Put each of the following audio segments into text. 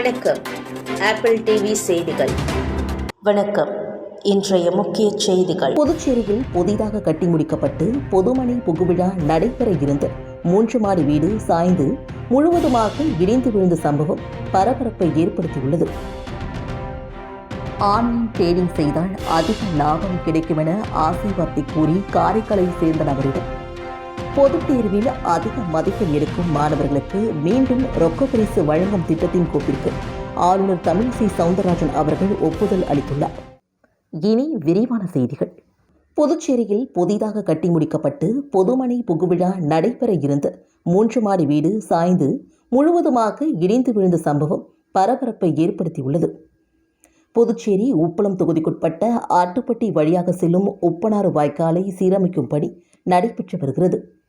வணக்கம். Apple TV செய்திகள். வணக்கம். இன்றைய முக்கிய செய்திகள். புதுச்சேரியில் புதிதாக கட்டி முடிக்கப்பட்டு பொதுமனை புகுவிழா நடைபெற இருந்த மூன்று மாடி வீடு சாய்ந்து முழுவதுமாக இடிந்து விழுந்த சம்பவம் பரபரப்பை ஏற்படுத்தியுள்ளது. ஆன்லைன் ட்ரேடிங் செய்தால் அதிக லாபம் கிடைக்கும் என ஆசை வார்த்தை கூறி காரைக்காலை சேர்ந்த நபரிடம் பொதுத் தேர்வில் அதிக மதிப்பெண் எடுக்கும் மாணவர்களுக்கு மீண்டும் ரொக்க பரிசு வழங்கும் திட்டத்தின் கோப்பிற்கு ஆளுநர் தமிழிசை சவுந்தரராஜன் அவர்கள் ஒப்புதல் அளித்துள்ளார். இனி விரிவான செய்திகள். புதுச்சேரியில் புதிதாக கட்டி முடிக்கப்பட்டு பொதுமனை புகுவிழா நடைபெற இருந்த மூன்று மாடி வீடு சாய்ந்து முழுவதுமாக இடிந்து விழுந்த சம்பவம் பரபரப்பை ஏற்படுத்தியுள்ளது. புதுச்சேரி உப்பளம் தொகுதிக்குட்பட்ட ஆட்டுப்பட்டி வழியாக செல்லும் உப்பனாறு வாய்க்காலை சீரமைக்கும் பணி நடைபெற்று வருகிறது.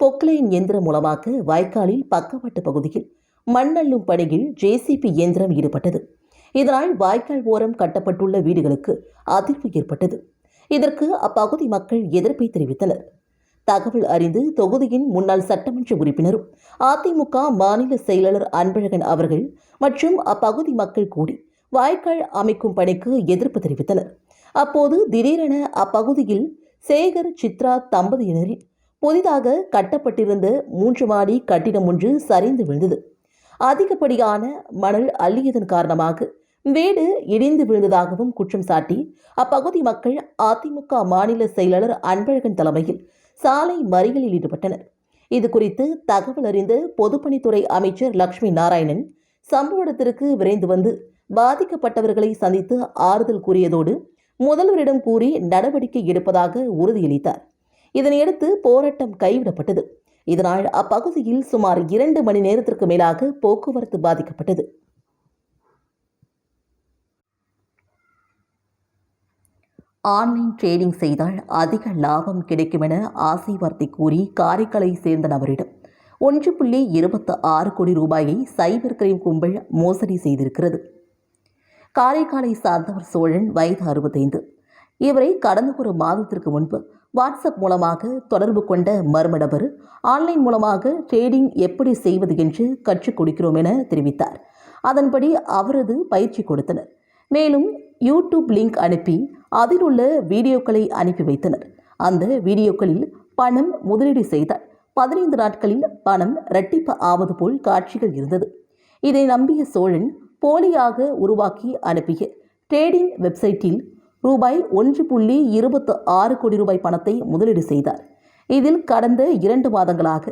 பொக்லைன் இயந்திரம் மூலமாக வாய்க்காலில் பக்கவாட்டு பகுதியில் மண்ணள்ளும் பணியில் ஜேசிபி இயந்திரம் ஈடுபட்டது. இதனால் வாய்க்கால் ஓரம் கட்டப்பட்டுள்ள வீடுகளுக்கு அதிர்வு ஏற்பட்டது. இதற்கு அப்பகுதி மக்கள் எதிர்ப்பை தெரிவித்தனர். தகவல் அறிந்து தொகுதியின் முன்னாள் சட்டமன்ற உறுப்பினரும் அதிமுக மாநில செயலாளர் அன்பழகன் அவர்கள் மற்றும் அப்பகுதி மக்கள் கூடி வாய்க்கால் அமைக்கும் பணிக்கு எதிர்ப்பு தெரிவித்தனர். அப்போது திடீரென அப்பகுதியில் சேகர் சித்ரா தம்பதியினரின் புதிதாக கட்டப்பட்டிருந்த மூன்று மாடி கட்டிடம் ஒன்று சரிந்து விழுந்தது. அதிகப்படியான மணல் அள்ளியதன் காரணமாக வீடு இடிந்து விழுந்ததாகவும் குற்றம் சாட்டி அப்பகுதி மக்கள் அதிமுக மாநில செயலாளர் அன்பழகன் தலைமையில் சாலை மறியலில் ஈடுபட்டனர். இது குறித்து தகவல் அறிந்த பொதுப்பணித்துறை அமைச்சர் லட்சுமி நாராயணன் சம்பவ இடத்திற்கு விரைந்து வந்து பாதிக்கப்பட்டவர்களை சந்தித்து ஆறுதல் கூறியதோடு முதல்வரிடம் கூறி நடவடிக்கை எடுப்பதாக உறுதியளித்தார். இதனையடுத்து போராட்டம் கைவிடப்பட்டது. இதனால் அப்பகுதியில் சுமார் இரண்டு மணி நேரத்திற்கு மேலாக போக்குவரத்து பாதிக்கப்பட்டது. ஆன்லைன் ட்ரேடிங் செய்தால் அதிக லாபம் கிடைக்கும் என ஆசைவார்த்தை கூறி காரைக்காலை சேர்ந்த நபரிடம் ஒன்று புள்ளி இருபத்து ஆறு கோடி ரூபாயை சைபர் கிரைம் கும்பல் மோசடி செய்திருக்கிறது. காரைக்காலை சார்ந்தவர் சோழன் வயது அறுபத்தைந்து. இவரை கடந்த ஒரு மாதத்திற்கு முன்பு வாட்ஸ்அப் மூலமாக தொடர்பு கொண்ட மர்ம நபர் ஆன்லைன் மூலமாக ட்ரேடிங் எப்படி செய்வது என்று கற்றுக் கொடுக்கிறோம் என தெரிவித்தார். அதன்படி அவரது பயிற்சி கொடுத்தனர். மேலும் யூடியூப் லிங்க் அனுப்பி அதில் உள்ள வீடியோக்களை அனுப்பி வைத்தனர். அந்த வீடியோக்களில் பணம் முதலீடு செய்தார். பதினைந்து நாட்களில் பணம் இரட்டிப்பு ஆவது போல் காட்சிகள் இருந்தது. இதை நம்பிய சோழன் போலியாக உருவாக்கி அனுப்பிய ட்ரேடிங் வெப்சைட்டில் ரூபாய் ஒன்று புள்ளி இருபத்து ஆறு கோடி ரூபாய் பணத்தை முதலீடு செய்தார். இதில் கடந்த இரண்டு மாதங்களாக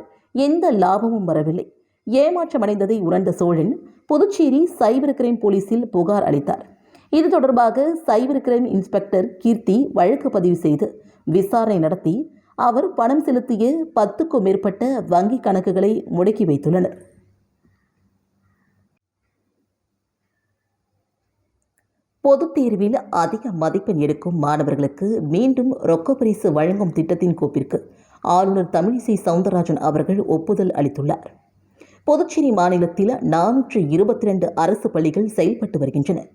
எந்த லாபமும் வரவில்லை. ஏமாற்றமடைந்ததை உணர்ந்த சோழன் புதுச்சேரி சைபர் கிரைம் போலீசில் புகார் அளித்தார். இது தொடர்பாக சைபர் கிரைம் இன்ஸ்பெக்டர் கீர்த்தி வழக்கு பதிவு செய்து விசாரணை நடத்தி அவர் பணம் செலுத்திய பத்துக்கும் மேற்பட்ட வங்கி கணக்குகளை முடக்கி வைத்துள்ளனர். பொதுத் தேர்வில் அதிக மதிப்பெண் எடுக்கும் மாணவர்களுக்கு மீண்டும் ரொக்க பரிசு வழங்கும் திட்டத்தின் கோப்பிற்கு ஆளுநர் தமிழிசை சவுந்தரராஜன் அவர்கள் ஒப்புதல் அளித்துள்ளார். புதுச்சேரி மாநிலத்தில் நானூற்று இருபத்தி ரெண்டு அரசு பள்ளிகள் செயல்பட்டு வருகின்றன.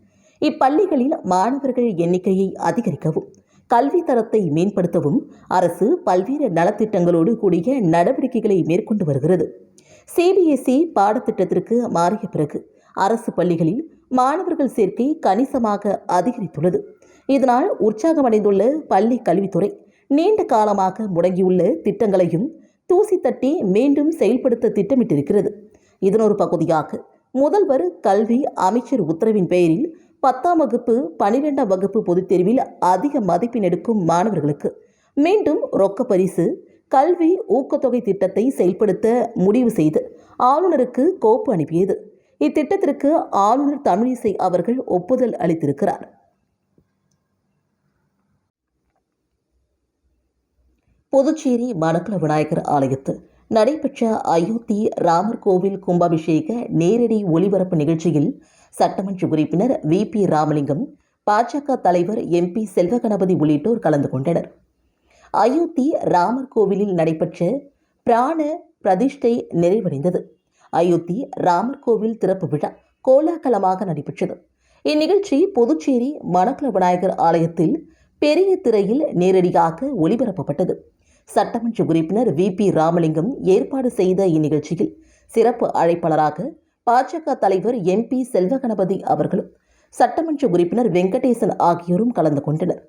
இப்பள்ளிகளில் மாணவர்கள் எண்ணிக்கையை அதிகரிக்கவும் கல்வி தரத்தை மேம்படுத்தவும் அரசு பல்வேறு நலத்திட்டங்களோடு கூடிய நடவடிக்கைகளை மேற்கொண்டு வருகிறது. சிபிஎஸ்இ பாடத்திட்டத்திற்கு மாறிய பிறகு அரசு பள்ளிகளில் மாணவர்கள் சேர்க்கை கணிசமாக அதிகரித்துள்ளது. இதனால் உற்சாகமடைந்துள்ள பள்ளி கல்வித்துறை நீண்ட காலமாக முடங்கியுள்ள திட்டங்களையும் தூசி தட்டி மீண்டும் செயல்படுத்த திட்டமிட்டிருக்கிறது. இதனொரு பகுதியாக முதல்வர் கல்வி அமைச்சர் உத்தரவின் பெயரில் பத்தாம் வகுப்பு பனிரெண்டாம் வகுப்பு பொதுத் தேர்வில் அதிக மதிப்பெண் எடுக்கும் மாணவர்களுக்கு மீண்டும் ரொக்க பரிசு கல்வி ஊக்கத்தொகை திட்டத்தை செயல்படுத்த முடிவு செய்து ஆளுநருக்கு கோப்பு அனுப்பியது. இத்திட்டத்திற்கு ஆளுநர் தமிழிசை அவர்கள் ஒப்புதல் அளித்திருக்கிறார். புதுச்சேரி மணக்குள விநாயகர் ஆலயத்தில் நடைபெற்ற அயோத்தி ராமர் கோவில் கும்பாபிஷேக நேரடி ஒளிபரப்பு நிகழ்ச்சியில் சட்டமன்ற உறுப்பினர் வி. பி. ராமலிங்கம் பாஜக தலைவர் எம்பி செல்வகணபதி உள்ளிட்டோர் கலந்து கொண்டனர். அயோத்தி ராமர் கோவிலில் நடைபெற்ற பிராண பிரதிஷ்டை நிறைவடைந்தது. அயோத்தி ராமர் கோவில் திறப்பு விழா கோலாகலமாக நடைபெற்றது. இந்நிகழ்ச்சி புதுச்சேரி மணக்குள விநாயகர் ஆலயத்தில் பெரிய திரையில் நேரடியாக ஒளிபரப்பப்பட்டது. சட்டமன்ற உறுப்பினர் வி. பி. ராமலிங்கம் ஏற்பாடு செய்த இந்நிகழ்ச்சியில் சிறப்பு அழைப்பாளராக பாஜக தலைவர் எம்பி செல்வகணபதி அவர்களும் சட்டமன்ற உறுப்பினர் வெங்கடேசன் ஆகியோரும் கலந்து கொண்டனர்.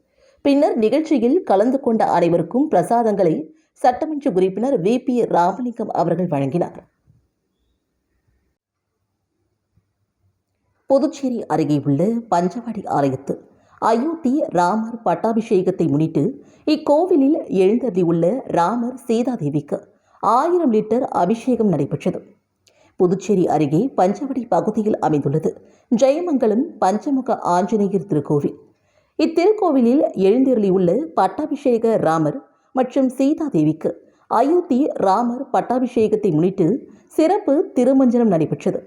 பின்னர் நிகழ்ச்சியில் கலந்து கொண்ட அனைவருக்கும் பிரசாதங்களை சட்டமன்ற உறுப்பினர் வி. பி. ராமலிங்கம் அவர்கள் வழங்கினார். புதுச்சேரி அருகே உள்ள பஞ்சவாடி ஆலயத்து அயோத்தி ராமர் பட்டாபிஷேகத்தை முன்னிட்டு இக்கோவிலில் எழுந்தருளியுள்ள ராமர் சீதாதேவிக்கு ஆயிரம் லிட்டர் அபிஷேகம் நடைபெற்றது. புதுச்சேரி அருகே பஞ்சவடி பகுதியில் அமைந்துள்ளது ஜெயமங்கலம் பஞ்சமுக ஆஞ்சநேயர் திருக்கோவில். இத்திருக்கோவிலில் எழுந்தருளியுள்ள பட்டாபிஷேக ராமர் மற்றும் சீதாதேவிக்கு அயோத்தி ராமர் பட்டாபிஷேகத்தை முன்னிட்டு சிறப்பு திருமஞ்சனம் நடைபெற்றது.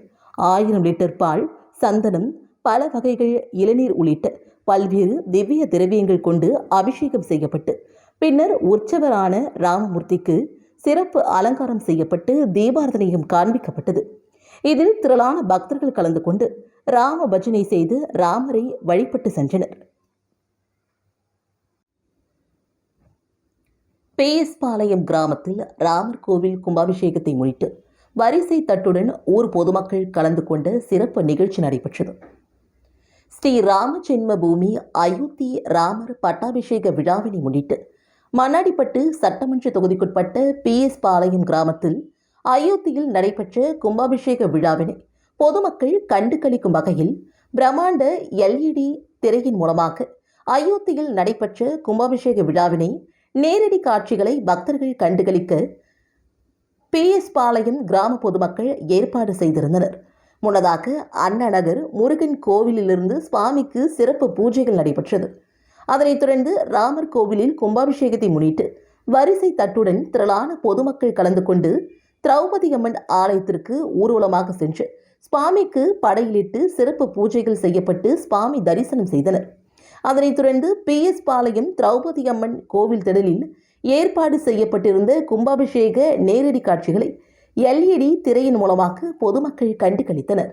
ஆயிரம் லிட்டர் பால் சந்தனம் பல வகைகள் இளநீர் உள்ளிட்ட பல்வேறு திவ்ய திரவியங்கள் கொண்டு அபிஷேகம் செய்யப்பட்டு பின்னர் உற்சவரான ராமமூர்த்திக்கு சிறப்பு அலங்காரம் செய்யப்பட்டு தீபாரதனையும் காண்பிக்கப்பட்டது. இதில் திரளான பக்தர்கள் கலந்து கொண்டு ராம பஜனை செய்து ராமரை வழிபட்டு சென்றனர். பேஎஸ் பாளையம் கிராமத்தில் ராமர் கோவில் கும்பாபிஷேகத்தை முன்னிட்டு வரிசை தட்டுடன் ஊர் பொதுமக்கள் கலந்து கொண்ட சிறப்பு நிகழ்ச்சி நடைபெற்றது. ஸ்ரீ ராம ஜென்ம பூமி அயோத்தி ராமர் பட்டாபிஷேக விழாவினை முன்னிட்டு மண்ணாடிப்பட்டு சட்டமன்ற தொகுதிக்குட்பட்ட பி எஸ் பாளையம் கிராமத்தில் அயோத்தியில் நடைபெற்ற கும்பாபிஷேக விழாவினை பொதுமக்கள் கண்டுகளிக்கும் வகையில் பிரம்மாண்ட எல்இடி திரையின் மூலமாக அயோத்தியில் நடைபெற்ற கும்பாபிஷேக விழாவினை நேரடி காட்சிகளை பக்தர்கள் கண்டுகளிக்க பி எஸ் பாளையம் கிராம பொதுமக்கள் ஏற்பாடு செய்திருந்தனர். முன்னதாக அண்ணநகர் முருகன் கோவிலிலிருந்து சுவாமிக்கு சிறப்பு பூஜைகள் நடைபெற்றது. அதனைத் தொடர்ந்து ராமர் கோவிலில் கும்பாபிஷேகத்தை முன்னிட்டு வரிசை தட்டுடன் திரளான பொதுமக்கள் கலந்து கொண்டு திரௌபதி அம்மன் ஆலயத்திற்கு ஊர்வலமாக சென்று சுவாமிக்கு படையிலிட்டு சிறப்பு பூஜைகள் செய்யப்பட்டு சுவாமி தரிசனம் செய்தனர். அதனைத் தொடர்ந்து பிஎஸ் பாளையம் திரௌபதி அம்மன் கோவில் திடலில் ஏற்பாடு செய்யப்பட்டிருந்த கும்பாபிஷேக நேரடி காட்சிகளை எல்இடி திரையின் மூலமாக பொதுமக்கள் கண்டு களித்தனர்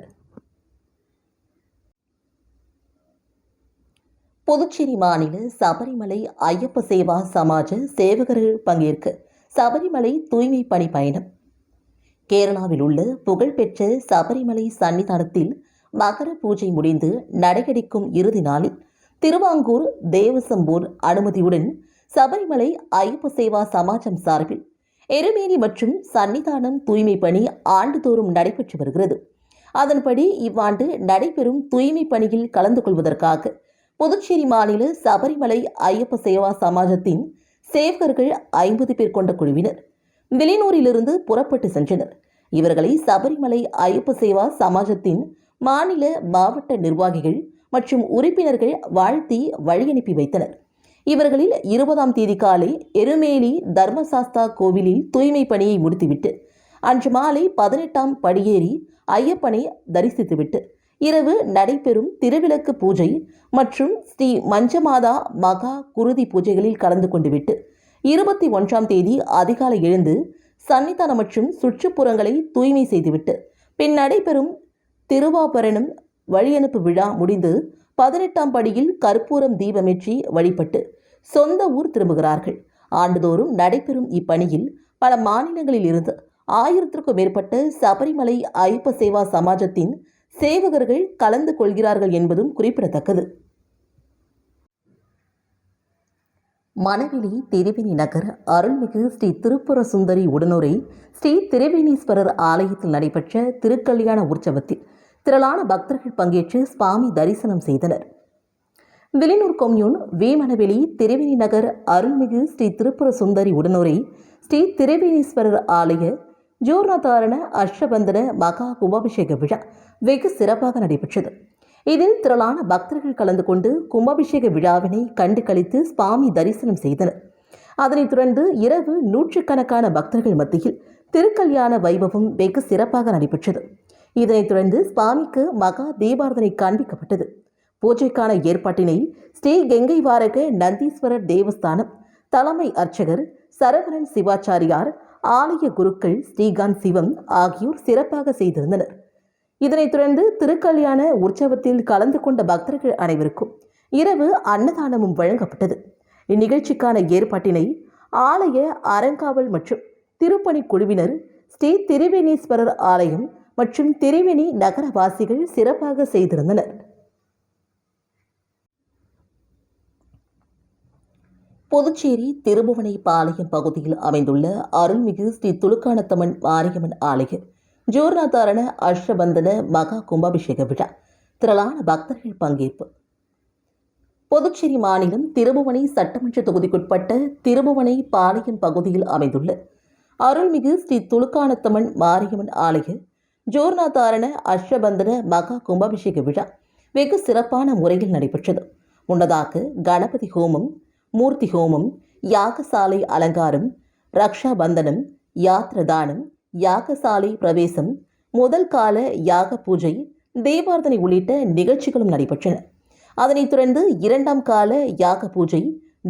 புதுச்சேரி மாநில சபரிமலை ஐயப்ப சேவா சமாஜ சேவகர்கள் பங்கேற்க சபரிமலை தூய்மை பணி பயணம். கேரளாவில் உள்ள புகழ்பெற்ற சபரிமலை சன்னிதானத்தில் மகர பூஜை முடிந்து நடையடிக்கும் இறுதி நாளில் திருவாங்கூர் தேவசம்பூர் அனுமதியுடன் சபரிமலை ஐயப்ப சேவா சமாஜம் சார்பில் எருமேனி மற்றும் சன்னிதானம் தூய்மை பணி ஆண்டுதோறும் நடைபெற்று வருகிறது. அதன்படி இவ்வாண்டு நடைபெறும் தூய்மை பணியில் கலந்து கொள்வதற்காக புதுச்சேரி மாநில சபரிமலை ஐயப்ப சேவா சமாஜத்தின் சேவகர்கள் ஐம்பது பேர் கொண்ட குழுவினர். வெளியூரிலிருந்து புறப்பட்டு சென்றனர். இவர்களை சபரிமலை ஐயப்ப சேவா சமாஜத்தின் மாநில மாவட்ட நிர்வாகிகள் மற்றும் உறுப்பினர்கள் வாழ்த்தி வழியனுப்பி வைத்தனர். இவர்களில் இருபதாம் தேதி காலை எருமேலி தர்மசாஸ்தா கோவிலில் தூய்மை பணியை முடித்துவிட்டு அன்று மாலை பதினெட்டாம் படியேறி ஐயப்பனை தரிசித்துவிட்டு இரவு நடைபெறும் திருவிளக்கு பூஜை மற்றும் ஸ்ரீ மஞ்சமாதா மகா குருதி பூஜைகளில் கலந்து கொண்டுவிட்டு இருபத்தி ஒன்றாம் தேதி அதிகாலை எழுந்து சன்னிதானம் மற்றும் சுற்றுப்புறங்களை தூய்மை செய்துவிட்டு பின் நடைபெறும் திருவாபரணம் வழியனுப்பு விழா முடிந்து பதினெட்டாம் படியில் கற்பூரம் தீபமேற்றி வழிபட்டு சொந்த ஊர் திரும்புகிறார்கள். ஆண்டுதோறும் நடைபெறும் இப்பணியில் பல மாநிலங்களில் இருந்து ஆயிரத்திற்கும் மேற்பட்ட சபரிமலை ஐயப்ப சேவா சமாஜத்தின் சேவகர்கள் கலந்து கொள்கிறார்கள் என்பதும் குறிப்பிடத்தக்கது. மணவெளி திருவேணி நகர் அருள்மிகு ஸ்ரீ திருப்புர சுந்தரி உடனுரை ஸ்ரீ திருவேணீஸ்வரர் ஆலயத்தில் நடைபெற்ற திருக்கல்யாண உற்சவத்தில் திரளான பக்தர்கள் பங்கேற்று சுவாமி தரிசனம் செய்தனர். விலினூர் கொம்யூன் வேமனவெளி திருவேணி நகர் அருள்மிகு ஸ்ரீ திருப்புர சுந்தரி உடனுரை ஸ்ரீ திருவேணீஸ்வரர் ஆலய ஜோர்ணதாரண அஷ்டபந்தன மகா கும்பாபிஷேக விழா வெகு சிறப்பாக நடைபெற்றது. இதில் திரளான பக்தர்கள் கலந்து கொண்டு கும்பாபிஷேக விழாவினை கண்டு கழித்து சுவாமி தரிசனம் செய்தனர். அதனைத் தொடர்ந்து இரவு நூற்றுக்கணக்கான பக்தர்கள் மத்தியில் திருக்கல்யாண வைபவம் வெகு சிறப்பாக நடைபெற்றது. இதனைத் தொடர்ந்து சுவாமிக்கு மகா தீபார்த்தனை காண்பிக்கப்பட்டது. பூஜைக்கான ஏற்பாட்டினை ஸ்ரீ கெங்கை வாரக நந்தீஸ்வரர் தேவஸ்தானம் தலைமை அர்ச்சகர் சரவணன் சிவாச்சாரியார் ஆலய குருக்கள் ஸ்ரீகாந்த் சிவம் ஆகியோர் சிறப்பாக செய்திருந்தனர். இதனைத் தொடர்ந்து திருக்கல்யாண உற்சவத்தில் கலந்து கொண்ட பக்தர்கள் அனைவருக்கும் இரவு அன்னதானமும் வழங்கப்பட்டது. இந்நிகழ்ச்சிக்கான ஏற்பாட்டினை ஆலய அறங்காவல் மற்றும் திருப்பணி குழுவினர் ஸ்ரீ திருவேணீஸ்வரர் ஆலயம் மற்றும் திருவினி நகரவாசிகள் சிறப்பாக செய்திருந்தனர். புதுச்சேரி திருபுவனை பாளையம் பகுதியில் அமைந்துள்ள அருள்மிகு ஸ்ரீ துலுக்கானத்தம்மன் மாரியம்மன் ஆலய ஜோர்நாதாரண அஷ்டபந்தன மகா கும்பாபிஷேக விழா திரளான பக்தர்கள் பங்கேற்பு. புதுச்சேரி மாநிலம் திருபுவனை சட்டமன்ற தொகுதிக்குட்பட்ட திருபுவனை பாளையம் பகுதியில் அமைந்துள்ள அருள்மிகு ஸ்ரீ துலுக்கானத்தம்மன் மாரியம்மன் ஆலய ஜோர்நாதாரண அஷ்டபந்தன மகா கும்பாபிஷேக விழா வெகு சிறப்பான முறையில் நடைபெற்றது. முன்னதாக கணபதி ஹோமம் மூர்த்தி ஹோமம் யாகசாலை அலங்காரம் ரக்ஷா பந்தனம் யாத்ரதானம் யாகசாலை பிரவேசம் முதல் கால யாக பூஜை தேவார்த்தனை உள்ளிட்ட நிகழ்ச்சிகளும் நடைபெற்றன. அதனைத் தொடர்ந்து இரண்டாம் கால யாக பூஜை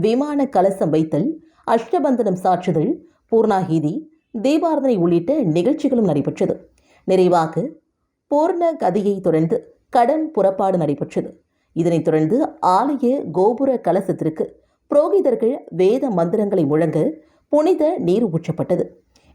விமான கலசம் வைத்தல் அஷ்டபந்தனம் சாற்றுதல் பூர்ணாகிதி தேவார்த்தனை உள்ளிட்ட நிகழ்ச்சிகளும் நடைபெற்றது. நிறைவாக பூர்ண கதியை தொடர்ந்து கடன் புறப்பாடு நடைபெற்றது. இதனைத் தொடர்ந்து ஆலய கோபுர கலசத்திற்கு புரோகிதர்கள் வேத மந்திரங்களை முழங்க புனித நீர் ஊற்றப்பட்டது.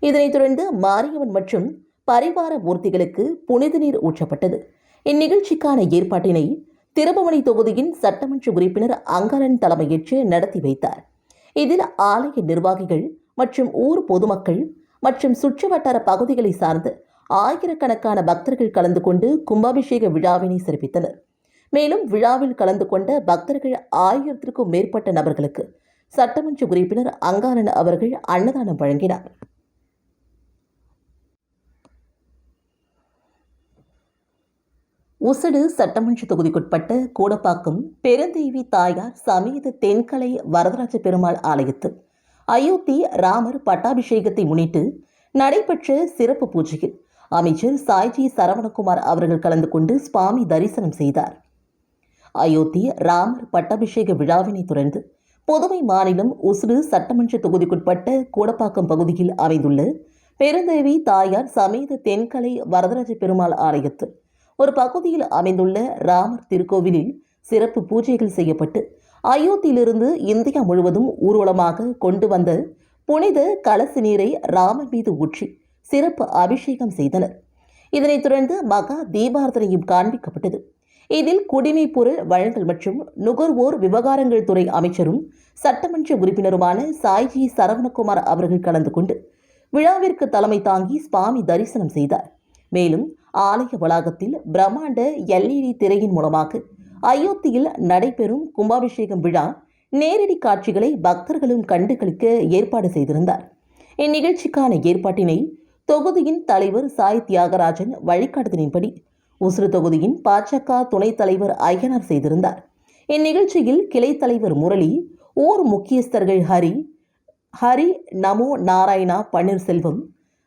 இதனைத் தொடர்ந்து மாரியம்மன் மற்றும் பரிவார மூர்த்திகளுக்கு புனித நீர் ஊற்றப்பட்டது. இந்நிகழ்ச்சிக்கான ஏற்பாட்டினை திருபுவனை தொகுதியின் சட்டமன்ற உறுப்பினர் அங்காளன் தலைமையேற்று நடத்தி வைத்தார். இதில் ஆலய நிர்வாகிகள் மற்றும் ஊர் பொதுமக்கள் மற்றும் சுற்றுவட்டார பகுதிகளை சார்ந்த ஆயிரக்கணக்கான பக்தர்கள் கலந்து கொண்டு கும்பாபிஷேக விழாவினை சிறப்பித்தனர். மேலும் விழாவில் கலந்து கொண்ட பக்தர்கள் ஆயிரத்திற்கும் மேற்பட்ட நபர்களுக்கு சட்டமன்ற உறுப்பினர் அங்காரன் அவர்கள் அன்னதானம் வழங்கினார். உசடு சட்டமன்ற தொகுதிக்குட்பட்ட கூடப்பாக்கம் பெருந்தேவி தாயார் சமேத தென்கலை வரதராஜ பெருமாள் ஆலயத்து அயோத்தி ராமர் பட்டாபிஷேகத்தை முன்னிட்டு நடைபெற்ற சிறப்பு பூஜையில் அமைச்சர் சாய்ஜி சரவணகுமார் அவர்கள் கலந்து கொண்டு சுவாமி தரிசனம் செய்தார். அயோத்தி ராமர் பட்டாபிஷேக விழாவினை தொடர்ந்து புதுவை மாநிலம் உசுறு சட்டமன்ற தொகுதிக்குட்பட்ட கூடப்பாக்கம் பகுதியில் அமைந்துள்ள பெருந்தேவி தாயார் சமேத தென்கலை வரதராஜ பெருமாள் ஆலயத்தில் ஒரு பகுதியில் அமைந்துள்ள ராமர் திருக்கோவிலில் சிறப்பு பூஜைகள் செய்யப்பட்டு அயோத்தியிலிருந்து இந்தியா முழுவதும் ஊர்வலமாக கொண்டு வந்த புனித கலசு நீரை ராமர் மீது ஊற்றி சிறப்பு அபிஷேகம் செய்தனர். இதனைத் தொடர்ந்து மகா தீபார்த்தனையும் காண்பிக்கப்பட்டது. இதில் குடிமைப் பொருள் வழங்கல் மற்றும் நுகர்வோர் விவகாரங்கள் துறை அமைச்சரும் சட்டமன்ற உறுப்பினருமான சாய்ஜி சரவணகுமார் அவர்கள் கலந்து கொண்டு விழாவிற்கு தலைமை தாங்கி சுவாமி தரிசனம் செய்தார். மேலும் ஆலய வளாகத்தில் பிரம்மாண்ட எல்இடி திரையின் மூலமாக அயோத்தியில் நடைபெறும் கும்பாபிஷேகம் விழா நேரடி காட்சிகளை பக்தர்களும் கண்டுகளிக்க ஏற்பாடு செய்திருந்தார். இந்நிகழ்ச்சிக்கான ஏற்பாட்டினை தொகுதியின் தலைவர் சாய் தியாகராஜன் வழிகாட்டுதலின்படி உசுறு தொகுதியின் பாஜக துணைத் தலைவர் ஐயனார் செய்திருந்தார். இந்நிகழ்ச்சியில் கிளை தலைவர் முரளி ஊர் முக்கியஸ்தர்கள் ஹரி ஹரி நமோ நாராயணா பன்னீர்செல்வம்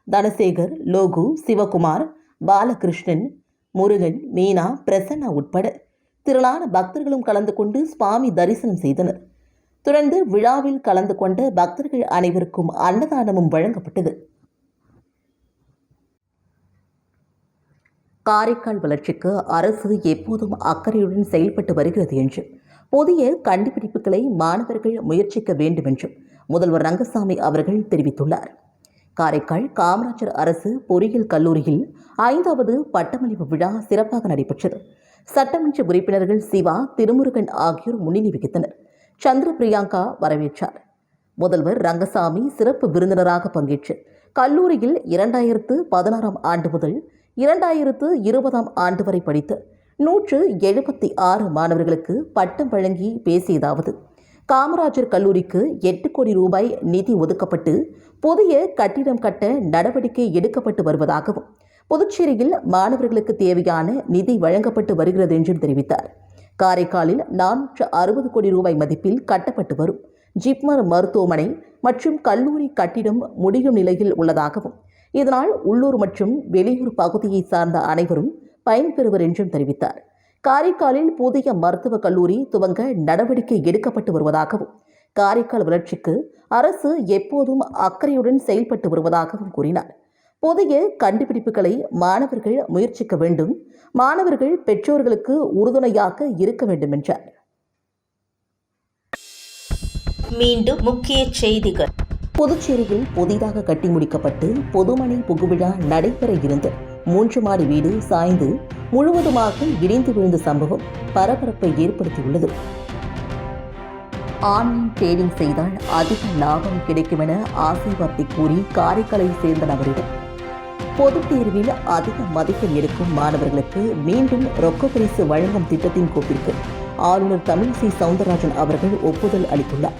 தனசேகர் லோகு சிவகுமார் பாலகிருஷ்ணன் முருகன் மீனா பிரசன்னா உட்பட திரளான பக்தர்களும் கலந்து கொண்டு சுவாமி தரிசனம் செய்தனர். தொடர்ந்து விழாவில் கலந்து கொண்ட பக்தர்கள் அனைவருக்கும் அன்னதானமும் வழங்கப்பட்டது. காரைக்கால் வளர்ச்சிக்கு அரசு எப்போதும் அக்கறையுடன் செயல்பட்டு வருகிறது என்றும் புதிய கண்டுபிடிப்புகளை மாணவர்கள் முயற்சிக்க வேண்டும் என்றும் முதல்வர் ரங்கசாமி அவர்கள் தெரிவித்துள்ளார். காரைக்கால் காமராஜர் அரசு பொறியியல் கல்லூரியில் ஐந்தாவது பட்டமளிப்பு விழா சிறப்பாக நடைபெற்றது. சட்டமன்ற உறுப்பினர்கள் சிவா திருமுருகன் ஆகியோர் முன்னிலை வகித்தனர். சந்திர பிரியங்கா வரவேற்றார். முதல்வர் ரங்கசாமி சிறப்பு விருந்தினராக பங்கேற்று கல்லூரியில் இரண்டாயிரத்து பதினாறாம் ஆண்டு முதல் இரண்டாயிரத்து இருபதாம் ஆண்டு வரை படித்த நூற்று எழுபத்தி ஆறு மாணவர்களுக்கு பட்டம் வழங்கி பேசியதாவது. காமராஜர் கல்லூரிக்கு எட்டு கோடி ரூபாய் நிதி ஒதுக்கப்பட்டு புதிய கட்டிடம் கட்ட நடவடிக்கை எடுக்கப்பட்டு வருவதாகவும் புதுச்சேரியில் மாணவர்களுக்கு தேவையான நிதி வழங்கப்பட்டு வருகிறது என்றும் தெரிவித்தார். காரைக்காலில் நானூற்று அறுபது கோடி ரூபாய் மதிப்பில் கட்டப்பட்டு வரும் ஜிப்மர் மருத்துவமனை மற்றும் கல்லூரி கட்டிடம் முடியும் நிலையில் உள்ளதாகவும் இதனால் உள்ளூர் மற்றும் வெளியூர் பகுதியை சார்ந்த அனைவரும் பயன்பெறுவர் என்றும் தெரிவித்தார். காரைக்காலில் புதிய மருத்துவக் கல்லூரி துவங்க நடவடிக்கை எடுக்கப்பட்டு வருவதாகவும் காரைக்கால் வளர்ச்சிக்கு அரசு எப்போதும் அக்கறையுடன் செயல்பட்டு வருவதாகவும் கூறினார். புதிய கண்டுபிடிப்புகளை மாணவர்கள் முயற்சிக்க வேண்டும் மாணவர்கள் பெற்றோர்களுக்கு உறுதுணையாக இருக்க வேண்டும் என்றார். மீண்டும் முக்கிய செய்திகள். புதுச்சேரியில் புதிதாக கட்டி முடிக்கப்பட்டு பொதுமனை புகுவிழா நடைபெற இருந்த மூன்று மாடி வீடு சாய்ந்து முழுவதுமாக இடிந்து விழுந்த சம்பவம் பரபரப்பை ஏற்படுத்தியுள்ளது. ஆன்லைன் ட்ரேடிங் செய்தால் அதிக லாபம் கிடைக்கும் என ஆசை வார்த்தை கூறி காரைக்காலை சேர்ந்த நபரிடம் பொதுத் தேர்வில் அதிக மதிப்பெண் எடுக்கும் மாணவர்களுக்கு மீண்டும் ரொக்க பரிசு வழங்கும் திட்டத்தின் கோப்பிற்கு ஆளுநர் தமிழிசை சவுந்தரராஜன் அவர்கள் ஒப்புதல் அளித்துள்ளார்.